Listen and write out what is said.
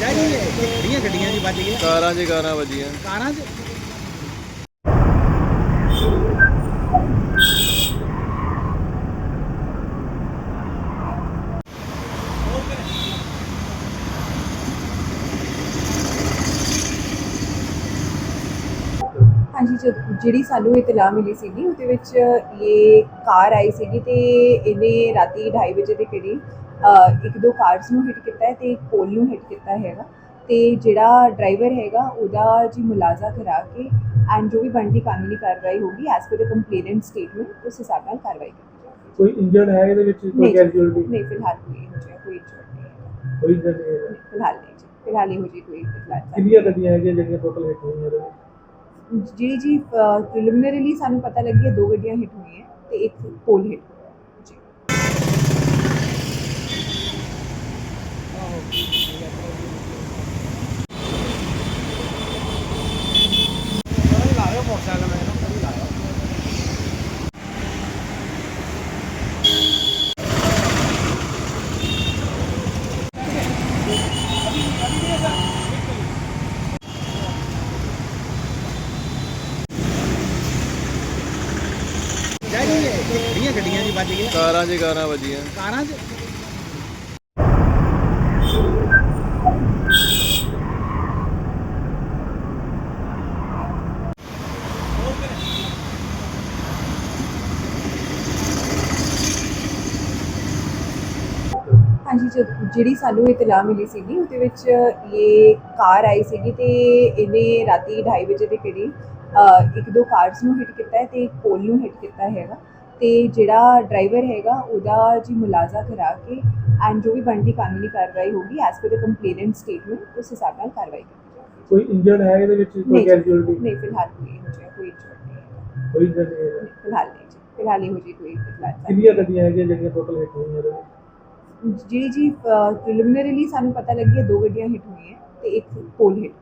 ਜਾਈ ਨਹੀਂ ਇਹ ਗੱਡੀਆਂ ਜੀ ਵੱਜ ਗਈਆਂ? ਕਾਰਾਂ 'ਚ ਕਾਰਾਂ ਵੱਜੀਆਂ। ਕਾਰਾਂ 'ਚ ਹਾਂਜੀ ਜਿਹੜੀ ਸਾਨੂੰ ਇਤਲਾਹ ਮਿਲੀ ਸੀਗੀ ਉਹਦੇ ਵਿੱਚ ਇਹ ਕਾਰ ਆਈ ਸੀਗੀ ਤੇ ਇਹਨੇ ਰਾਤੀ 2:30 ਵਜੇ ਦੇ ਕਰੀਬ ਇੱਕ ਦੋ ਕਾਰਸ ਨੂੰ ਹਿੱਟ ਕੀਤਾ ਹੈ ਤੇ ਇੱਕ ਪੋਲ ਨੂੰ ਹਿੱਟ ਕੀਤਾ ਹੈਗਾ। ਤੇ ਜਿਹੜਾ ਡਰਾਈਵਰ ਹੈਗਾ ਉਹਦਾ ਜੀ ਮੁਲਾਜ਼ਾ ਕਰਾ ਕੇ ਐਂਡ ਜੋ ਵੀ ਬਣਦੀ ਕਾਨੂੰਨੀ ਕਾਰਵਾਈ ਹੋਗੀ ਐਸ ਪਰ ਦ ਕੰਪਲੇਨੈਂਟ ਸਟੇਟਮੈਂਟ ਉਸ ਹਿਸਾਬ ਨਾਲ ਕਾਰਵਾਈ ਕੀਤੀ ਕੋਈ ਇੰਜਰਡ ਹੈ ਇਹਦੇ ਵਿੱਚ? ਕੋਈ ਨਹੀਂ। ਕੈਜੂਅਲਟੀ ਨਹੀਂ ਫਿਲਹਾਲ ਕੋਈ ਜਿਹਾ ਕੋਈ ਇੰਜਰਡ ਨਹੀਂ ਕੋਈ ਇੰਜਰਡ ਨਹੀਂ ਫਿਲਹਾਲ ਨਹੀਂ ਫਿਲਹਾਲ ਇਹੋ ਜਿਹੀ ਕੋਈ ਨਹੀਂ। ਕਿੰਨੀਆਂ ਗੱਡੀਆਂ ਹੈਗੀਆਂ ਜਿਹੜੀਆਂ ਟੋਟਲ ਹਿੱਟ ਹੋਈਆਂ ਇਹਦੇ ਵਿੱਚ? ਜੀ ਜੀ ਪ੍ਰੀਲਿਮਿਨਰੀਲੀ ਸਾਨੂੰ ਪਤਾ ਲੱਗਿਆ ਦੋ ਗੱਡੀਆਂ ਹਿੱਟ ਹੋਈਆਂ ਤੇ ਇੱਕ ਪੋਲ ਹਿੱਟ ਹੋਇਆ ਜੀ ਲਾਇਓ ਮੋਟਰਸਾਈਕਲ ਮੈਂ ਇਹਨੂੰ ਕਦੀ ਲਾਇਓ ਜਾਈ ਨਹੀਂ ਕਿਹੜੀਆਂ ਗੱਡੀਆਂ 'ਚ ਵੱਜ ਗਏ ਕਾਰਾਂ 'ਚ ਕਾਰਾਂ ਵੱਜੀਆਂ। ਕਾਰਾਂ 'ਚ ਹਾਂਜੀ ਜਿਹੜੀ ਸਾਨੂੰ ਇਤਲਾਹ ਮਿਲੀ ਸੀਗੀ ਉਹਦੇ ਵਿੱਚ ਇਹ ਕਾਰ ਆਈ ਸੀਗੀ ਤੇ ਇਹਨੇ ਰਾਤੀ 2:30 ਵਜੇ ਦੇ ਕਰੀਬ ਅ, ਇੱਕ ਦੋ ਕਾਰਸ ਨੂੰ ਹਿੱਟ ਕੀਤਾ ਹੈ ਤੇ ਇੱਕ ਪੋਲ ਨੂੰ ਹਿੱਟ ਕੀਤਾ ਹੈਗਾ। ਤੇ ਜਿਹੜਾ ਡਰਾਈਵਰ ਹੈਗਾ ਉਹਦਾ ਜੀ ਮੁਲਾਜ਼ਾ ਕਰਾ ਕੇ ਐਂਡ ਜੋ ਵੀ ਬਣਦੀ ਕਾਨੂੰਨੀ ਕਾਰਵਾਈ ਹੋਗੀ ਐਸ ਪਰ ਦ ਕੰਪਲੇਨੈਂਟ ਸਟੇਟਮੈਂਟ ਉਸ ਹਿਸਾਬ ਨਾਲ ਕਾਰਵਾਈ ਕੋਈ ਇੰਜਰਡ ਹੈ ਇਹਦੇ ਵਿੱਚ? ਕੋਈ। ਕੈਜੂਅਲਟੀ ਨਹੀਂ ਫਿਲਹਾਲ ਕੋਈ ਜਿਹਾ ਕੋਈ ਇੰਜਰਡ ਨਹੀਂ ਕੋਈ ਇੰਜਰਡ ਨਹੀਂ ਫਿਲਹਾਲ ਨਹੀਂ ਜੀ ਫਿਲਹਾਲ ਇਹੋ ਜਿਹੀ ਕੋਈ ਨਹੀਂ ਕਿੰਨੀਆਂ ਗੱਡੀਆਂ ਹੈਗੀਆਂ ਜਿਹੜੀਆਂ ਟੋਟਲ ਹਿੱਟ ਹੋਈਆਂ ਵਿੱਚ? ਜੀ ਜੀ ਪ੍ਰੀਲਿਮਿਨਰੀਲੀ ਸਾਨੂੰ ਪਤਾ ਲੱਗਿਆ ਦੋ ਗੱਡੀਆਂ ਹਿੱਟ ਹੋਈਆਂ ਤੇ ਇੱਕ ਪੋਲ ਹਿੱਟ